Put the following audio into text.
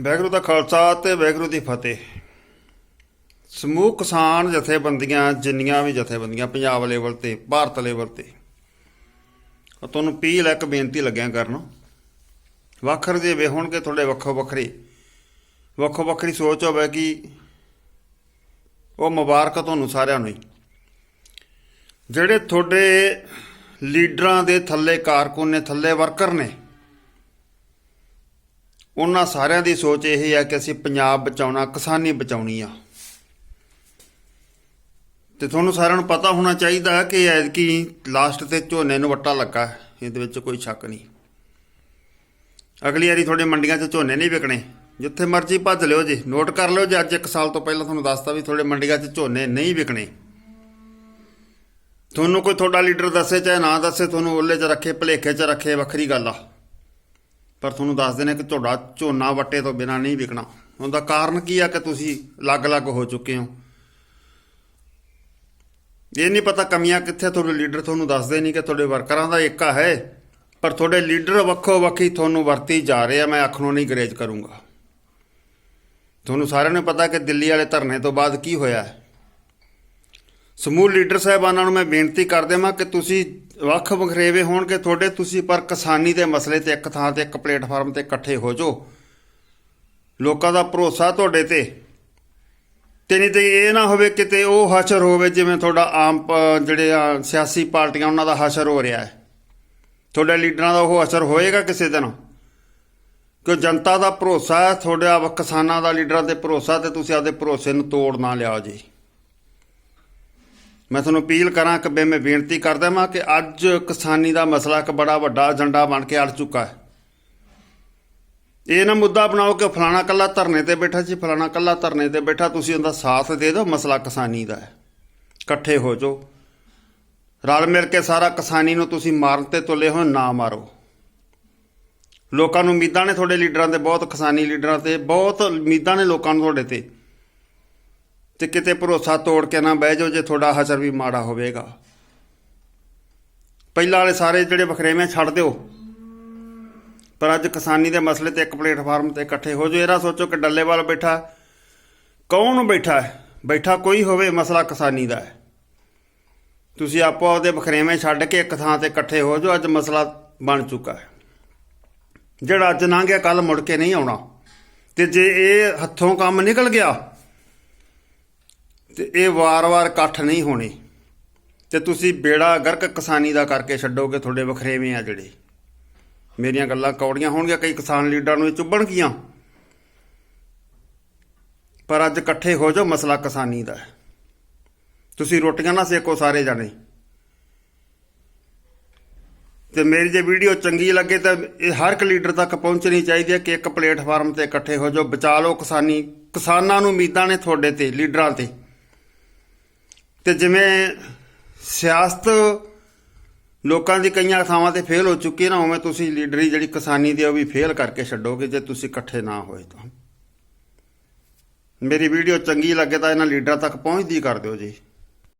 ਵਾਹਿਗੁਰੂ ਦਾ ਖਾਲਸਾ ਤੇ ਵਾਹਿਗੁਰੂ ਦੀ ਫਤਿਹ। ਸਮੂਹ ਕਿਸਾਨ ਜਥੇਬੰਦੀਆਂ ਜਿੰਨੀਆਂ ਵੀ ਜਥੇਬੰਦੀਆਂ ਪੰਜਾਬ ਲੈਵਲ ਤੇ, ਭਾਰਤ ਲੈਵਲ ਤੇ, ਉਹ ਤੁਹਾਨੂੰ ਪੀਲ ਹੈ, ਇੱਕ ਬੇਨਤੀ ਲੱਗਿਆ ਕਰਨ। ਵੱਖਰ ਦੇ ਵੇ ਹੋਣਗੇ ਤੁਹਾਡੇ ਵੱਖੋ ਵੱਖਰੇ, ਵੱਖੋ ਵੱਖਰੀ ਸੋਚ ਹੋਵੇ ਕਿ ਉਹ ਮੁਬਾਰਕ ਤੁਹਾਨੂੰ ਸਾਰਿਆਂ ਨੂੰ ਹੀ। ਜਿਹੜੇ ਤੁਹਾਡੇ ਲੀਡਰਾਂ ਦੇ ਥੱਲੇ, ਕਾਰਕੁਨ ਨੇ, ਥੱਲੇ ਵਰਕਰ ਨੇ ਉਹਨਾਂ ਸਾਰਿਆਂ ਦੀ ਸੋਚ ਇਹ ਹੈ ਕਿ ਅਸੀਂ ਪੰਜਾਬ ਬਚਾਉਣਾ, ਕਿਸਾਨੀ ਬਚਾਉਣੀ ਆ। ਤੇ ਤੁਹਾਨੂੰ ਸਾਰਿਆਂ ਨੂੰ ਪਤਾ ਹੋਣਾ ਚਾਹੀਦਾ ਕਿ ਐਤਕੀ ਲਾਸਟ ਤੇ ਝੋਨੇ ਨੂੰ ਵੱਟਾ ਲੱਗਾ, ਇਹਦੇ ਵਿੱਚ ਕੋਈ ਸ਼ੱਕ ਨਹੀਂ। ਅਗਲੀ ਵਾਰੀ ਤੁਹਾਡੇ ਮੰਡੀਆਂ 'ਚ ਝੋਨੇ ਨਹੀਂ ਵਿਕਣੇ। ਜਿੱਥੇ ਮਰਜ਼ੀ ਭੱਜ ਲਿਓ ਜੀ, ਨੋਟ ਕਰ ਲਿਓ ਜੀ, ਅੱਜ ਇੱਕ ਸਾਲ ਤੋਂ ਪਹਿਲਾਂ ਤੁਹਾਨੂੰ ਦੱਸਤਾ ਵੀ ਤੁਹਾਡੇ ਮੰਡੀਆਂ 'ਚ ਝੋਨੇ ਨਹੀਂ ਵਿਕਣੇ। ਤੁਹਾਨੂੰ ਕੋਈ ਤੁਹਾਡਾ ਲੀਡਰ ਦੱਸੇ, ਚਾਹੇ ਨਾ ਦੱਸੇ, ਤੁਹਾਨੂੰ ਉਹਲੇ 'ਚ ਰੱਖੇ, ਭਲੇਖੇ 'ਚ ਰੱਖੇ, ਵੱਖਰੀ ਗੱਲ ਆ। ਪਰ ਤੁਹਾਨੂੰ ਦੱਸਦੇ ਨੇ ਕਿ ਤੁਹਾਡਾ ਝੋਨਾ ਵੱਟੇ ਤੋਂ ਬਿਨਾ ਨਹੀਂ ਵਿਕਣਾ। ਉਹਦਾ ਕਾਰਨ ਕੀ ਆ ਕਿ ਤੁਸੀਂ ਅਲੱਗ-ਅਲੱਗ ਹੋ ਚੁੱਕੇ ਹੋ? ਇਹ ਨਹੀਂ ਪਤਾ ਕਮੀਆਂ ਕਿੱਥੇ ਤੁਹਾਡੇ ਲੀਡਰ ਤੁਹਾਨੂੰ ਦੱਸਦੇ ਨਹੀਂ ਕਿ ਤੁਹਾਡੇ ਵਰਕਰਾਂ ਦਾ ਏਕਾ ਹੈ, ਪਰ ਤੁਹਾਡੇ ਲੀਡਰ ਵੱਖੋ ਵੱਖੀ ਤੁਹਾਨੂੰ ਵਰਤੀ ਜਾ ਰਹੇ ਆ, ਮੈਂ ਅੱਖੋਂ ਨਹੀਂ ਗਰੇਜ ਕਰੂੰਗਾ। ਤੁਹਾਨੂੰ ਸਾਰਿਆਂ ਨੂੰ ਪਤਾ ਕਿ ਦਿੱਲੀ ਵਾਲੇ ਧਰਨੇ ਤੋਂ ਬਾਅਦ ਕੀ ਹੋਇਆ? ਹੈ ਸਮੂਹ ਲੀਡਰ ਸਾਹਿਬਾਨਾਂ ਨੂੰ ਮੈਂ ਬੇਨਤੀ ਕਰਦੇ ਹਾਂ ਕਿ ਤੁਸੀਂ ਵੱਖ ਵਖਰੇਵੇ ਹੋਣਗੇ ਤੁਹਾਡੇ, ਤੁਸੀਂ ਪਰ ਕਿਸਾਨੀ ਦੇ ਮਸਲੇ ਤੇ ਇੱਕ ਥਾਂ ਤੇ, ਇੱਕ ਪਲੇਟਫਾਰਮ ਤੇ ਇਕੱਠੇ ਹੋ ਜਾਓ। ਲੋਕਾਂ ਦਾ ਭਰੋਸਾ ਤੁਹਾਡੇ ਤੇ। ਤੇ ਨਹੀਂ ਤੇ ਇਹ ਨਾ ਹੋਵੇ ਕਿਤੇ ਉਹ ਹਸ਼ਰ ਹੋਵੇ, ਜਿਵੇਂ ਤੁਹਾਡਾ ਆਮ ਪ- ਜਿਹੜੇ ਆ ਸਿਆਸੀ ਪਾਰਟੀਆਂ, ਉਹਨਾਂ ਦਾ ਹਸ਼ਰ ਹੋ ਰਿਹਾ ਹੈ। ਤੁਹਾਡੇ ਲੀਡਰਾਂ ਦਾ ਉਹ ਅਸਰ ਹੋਏਗਾ ਕਿਸੇ ਦਿਨ। ਕਿ ਜਨਤਾ ਦਾ ਭਰੋਸਾ ਹੈ, ਤੁਹਾਡੇ ਆ ਕਿਸਾਨਾਂ ਦਾ, ਲੀਡਰਾਂ ਤੇ ਭਰੋਸਾ ਤੇ ਤੁਸੀਂ ਆਪਦੇ ਭਰੋਸੇ ਨੂੰ ਤੋੜ ਨਾ ਲਿਆਓ ਜੀ। ਮੈਂ ਤੁਹਾਨੂੰ ਅਪੀਲ ਕਰਾਂ ਕਿ ਬੇ ਮੈਂ ਬੇਨਤੀ ਕਰਦਾ ਹਾਂ ਕਿ ਅੱਜ ਕਿਸਾਨੀ ਦਾ ਮਸਲਾ ਇੱਕ ਬੜਾ ਵੱਡਾ ਏਜੰਡਾ ਬਣ ਕੇ ਅੜ ਚੁੱਕਾ ਹੈ। ਇਹ ਨਾ ਮੁੱਦਾ ਬਣਾਓ ਕਿ ਫਲਾਣਾ ਕੱਲਾ ਧਰਨੇ ਤੇ ਬੈਠਾ ਸੀ, ਫਲਾਣਾ ਕੱਲਾ ਧਰਨੇ ਤੇ ਬੈਠਾ, ਤੁਸੀਂ ਉਹਦਾ ਸਾਥ ਦੇ ਦਿਓ, ਮਸਲਾ ਕਿਸਾਨੀ ਦਾ ਹੈ। ਇਕੱਠੇ ਹੋ ਜਾਓ। ਰਲ ਮਿਲ ਕੇ ਸਾਰਾ ਕਿਸਾਨੀ ਨੂੰ ਤੁਸੀਂ ਮਾਰਨ ਤੇ ਤੁਲੇ ਹੋ, ਨਾ ਮਾਰੋ। ਲੋਕਾਂ ਨੂੰ ਉਮੀਦਾਂ ਨੇ ਤੁਹਾਡੇ ਲੀਡਰਾਂ ਤੇ ਬਹੁਤ ਕਿਸਾਨੀ ਲੀਡਰਾਂ ਤੇ, ਬਹੁਤ ਉਮੀਦਾਂ ਨੇ ਲੋਕਾਂ ਨੂੰ ਤੁਹਾਡੇ ਤੇ। ਤੇ ਕਿਤੇ ਭਰੋਸਾ ਤੋੜ ਕੇ ਨਾ ਬਹਿ ਜਾਓ ਜੇ ਤੁਹਾਡਾ ਹਸ਼ਰ ਵੀ ਮਾੜਾ ਹੋਵੇਗਾ। ਪਹਿਲਾਂ ਵਾਲੇ ਸਾਰੇ ਜਿਹੜੇ ਵਖਰੇਵੇਂ ਛੱਡ ਦਿਓ। ਪਰ ਅੱਜ ਕਿਸਾਨੀ ਦੇ ਮਸਲੇ ਤੇ ਇੱਕ ਪਲੇਟਫਾਰਮ ਤੇ ਇਕੱਠੇ ਹੋ ਜਾਓ। ਇਹਦਾ ਸੋਚੋ ਕਿ ਡੱਲੇਵਾਲ ਬੈਠਾ ਕੌਣ ਬੈਠਾ ਹੈ? ਬੈਠਾ ਕੋਈ ਹੋਵੇ, ਮਸਲਾ ਕਿਸਾਨੀ ਦਾ ਹੈ। ਤੁਸੀਂ ਆਪੋ ਆਪਦੇ ਵਖਰੇਵੇਂ ਛੱਡ ਕੇ ਇੱਕ ਥਾਂ ਤੇ ਇਕੱਠੇ ਹੋ ਜਾਓ, ਅੱਜ ਮਸਲਾ ਬਣ ਚੁੱਕਾ ਹੈ। ਜਿਹੜਾ ਅੱਜ ਲੰਘ ਗਿਆ ਕੱਲ ਮੁੜ ਕੇ ਨਹੀਂ ਆਉਣਾ। ਤੇ ਜੇ ਇਹ ਹੱਥੋਂ ਕੰਮ ਨਿਕਲ ਗਿਆ ਤੇ ਇਹ ਵਾਰ-ਵਾਰ ਇਕੱਠ ਨਹੀਂ ਹੋਣੇ। ਤੇ ਤੁਸੀਂ ਬੇੜਾ ਗਰਕ ਕਿਸਾਨੀ ਦਾ ਕਰਕੇ ਛੱਡੋਗੇ, ਤੁਹਾਡੇ ਵਖਰੇਵੇਂ ਆ ਜਿਹੜੇ। ਮੇਰੀਆਂ ਗੱਲਾਂ ਕੌੜੀਆਂ ਹੋਣਗੀਆਂ, ਕਈ ਕਿਸਾਨ ਲੀਡਰਾਂ ਨੂੰ ਇਹ ਚੁੱਭਣਗੀਆਂ ਪਰ ਅੱਜ ਇਕੱਠੇ ਹੋ ਜਾਓ, ਮਸਲਾ ਕਿਸਾਨੀ ਦਾ ਤੁਸੀਂ ਰੋਟੀਆਂ ਨਾ ਸੇਕੋ ਸਾਰੇ ਜਾਣੇ। ਤੇ ਮੇਰੀ ਜੇ ਵੀਡੀਓ ਚੰਗੀ ਲੱਗੇ ਤਾਂ ਇਹ ਹਰ ਇੱਕ ਲੀਡਰ ਤੱਕ ਪਹੁੰਚਣੀ ਚਾਹੀਦੀ ਹੈ ਕਿ ਇੱਕ ਪਲੇਟਫਾਰਮ ਤੇ ਇਕੱਠੇ ਹੋ ਜਾਓ, ਬਚਾ ਲਓ ਕਿਸਾਨੀ। ਕਿਸਾਨਾਂ ਨੂੰ ਉਮੀਦਾਂ ਨੇ ਤੁਹਾਡੇ ਤੇ, ਲੀਡਰਾਂ ਤੇ। ਤੇ ਜਿਵੇਂ ਸਿਆਸਤ ਲੋਕਾਂ ਦੀ ਕਈਆਂ ਥਾਵਾਂ ਤੇ ਫੇਲ ਹੋ ਚੁੱਕੀ ਨਾ, ਉਵੇਂ ਤੁਸੀਂ ਲੀਡਰੀ ਜਿਹੜੀ ਕਿਸਾਨੀ ਦੀ ਉਹ ਵੀ ਫੇਲ ਕਰਕੇ ਛੱਡੋਗੇ ਜੇ ਤੁਸੀਂ ਇਕੱਠੇ ਨਾ ਹੋਏ ਤਾਂ। ਮੇਰੀ ਵੀਡੀਓ ਚੰਗੀ ਲੱਗੇ ਤਾਂ ਇਹਨਾਂ ਲੀਡਰਾਂ ਤੱਕ ਪਹੁੰਚਦੀ ਕਰ ਦਿਓ ਜੀ।